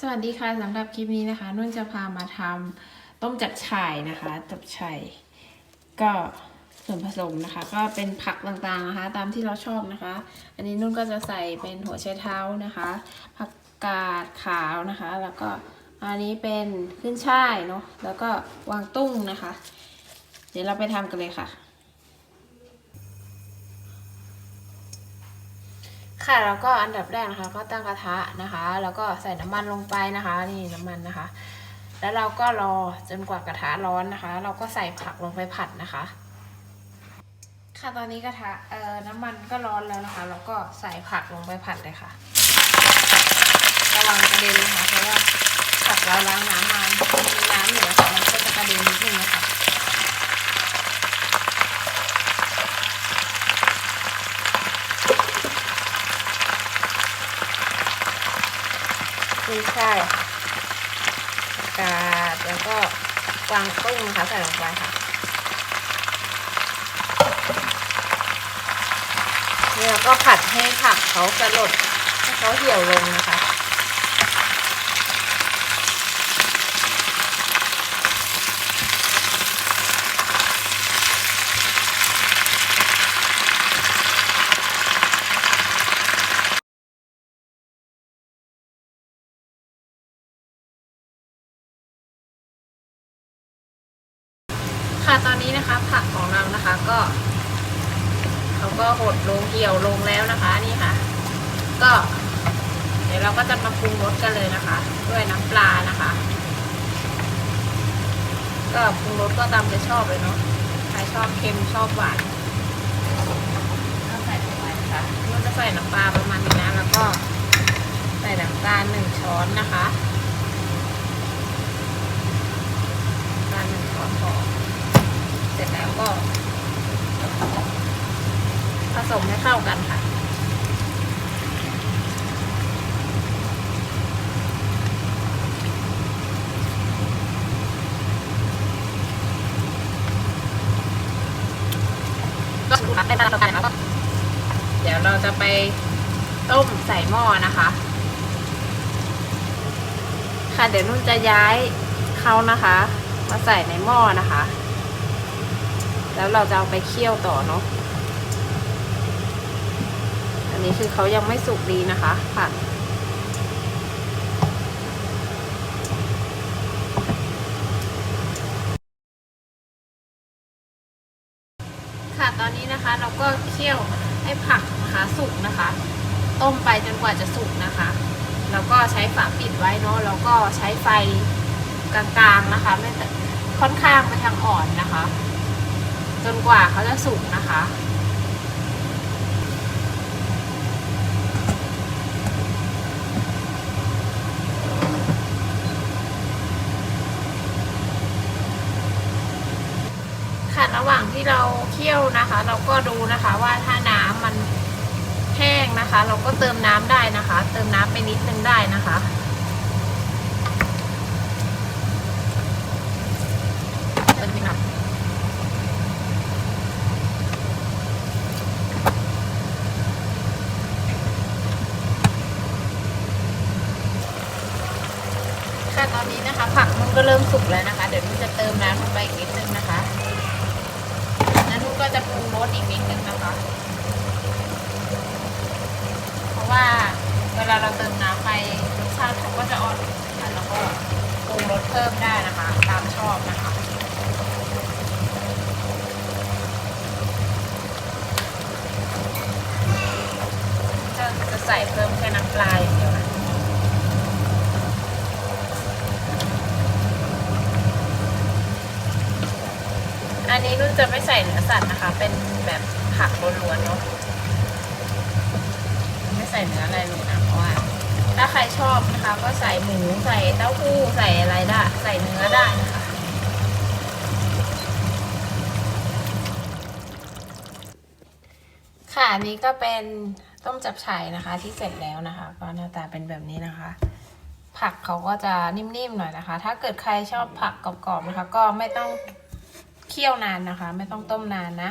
สวัสดีค่ะสำหรับคลิปนี้นะคะนุ่นจะพามาทำต้มจับฉ่ายนะคะจับฉ่ายก็ส่วนผสมนะคะ ก็เป็นผักต่างๆนะคะ ตามที่เราชอบนะคะ อันนี้นุ่นก็จะใส่เป็นหัวไชเท้านะคะ ผักกาดขาวนะคะ แล้วก็อันนี้เป็นขึ้นช่ายเนาะแล้วก็วางตุ้งนะคะ เดี๋ยวเราไปทำกันเลยค่ะ ค่ะแล้วก็อันดับแรกนะคะก็ตั้งกระทะนะคะ แล้วก็ใส่น้ำมันลงไปนะคะ นี่น้ำมันนะคะ แล้วเราก็รอจนกว่ากระทะร้อนนะคะ เราก็ใส่ผักลงไปผัดนะคะ ค่ะตอนนี้กระทะเอ่อน้ำมันก็ร้อนแล้วนะคะเราก็ใส่ผักลงไปผัดเลยค่ะ ระวังกระเด็นนะคะเพราะว่าผักเราล้างน้ำมามีน้ำอยู่นะคะมันก็จะกระเด็นนิดนึงนะคะ คือใช่ายกาดแล้วก็วางตุ้งนะคะใส่ลงไปค่ะนี่เราก็ผัดให้ผักเขาสลดให้เขาเหี่ยวลงนะคะ ค่ะตอนนี้นะคะผักของเรานะคะก็เขาก็หดลงเหี่ยวลงแล้วนะคะนี่ค่ะ ก็ เดี๋ยวเราก็จะมาปรุงรสกันเลยนะคะ ด้วยน้ำปลานะคะ ก็ปรุงรสก็ตามใจชอบเลยเนาะใครชอบเค็มชอบหวานก็ใส่ลงไปนะคะเราจะใส่น้ำปลาประมาณนี้นะแล้วก็ใส่น้ำตาลหนึ่งช้อนนะคะน้ำตาลหนึ่งช้อนพอ เสร็จแล้วก็ผสมให้เข้ากันค่ะ ก็ถูกรับได้ตามต่อไปแล้วก็เดี๋ยวเราจะไปต้มใส่หม้อนะคะ ค่ะเดี๋ยวนุ่นจะย้ายเขานะคะ มาใส่ในหม้อนะคะ แล้วเราจะเอาไปเคี่ยวต่อเนาะอันนี้คือเขายังไม่สุกดีนะคะค่ะค่ะตอนนี้นะคะเราก็เคี่ยวให้ผักนะคะสุกนะคะ ต้มไปจนกว่าจะสุกนะคะแล้วก็ใช้ฝาปิดไว้เนาะแล้วก็ใช้ไฟกลางๆนะคะ ไม่แต่ค่อนข้างไปทางอ่อนนะคะ จนกว่าเขาจะสุกนะคะ ค่ะระหว่างที่เราเคี่ยวนะคะ เราก็ดูนะคะว่าถ้าน้ำมันแห้งนะคะ เราก็เติมน้ำได้นะคะ เติมน้ำไปนิดนึงได้นะคะเติมไปหน่อย ค่ะตอนนี้นะคะ ผักมันก็เริ่มสุกแล้วนะคะ เดี๋ยวนุ่นจะเติมน้ำลงไปอีกนิดนึงนะคะแล้วนุ่นก็จะปรุงรสอีกนิดนึงนะคะ เพราะว่าเวลาเราเติมน้ำไปรสชาติเขาก็จะอ่อนค่ะแล้วก็ปรุงรสเพิ่มได้นะคะ ตามชอบนะคะจะจะใส่เพิ่มแค่น้ำปลาอย่างเดียวนะอัน นี้นุ่นจะไม่ใส่เนื้อสัตว์นะคะ เป็นแบบผักล้วนๆเนาะไม่ใส่เนื้ออะไรเลยนะเพราะว่าถ้าใครชอบนะคะ ก็ใส่หมูใส่เต้าหู้ใส่อะไรได้ใส่เนื้อได้นะคะค่ะอันนี้ก็เป็นต้มจับฉ่ายนะคะ ที่เสร็จแล้วนะคะ ก็หน้าตาเป็นแบบนี้นะคะ ผักเขาก็จะนิ่มๆหน่อยนะคะ ถ้าเกิดใครชอบผักกรอบๆนะคะ ก็ไม่ต้อง เคี่ยวนานนะคะ ไม่ต้องต้มนานนะ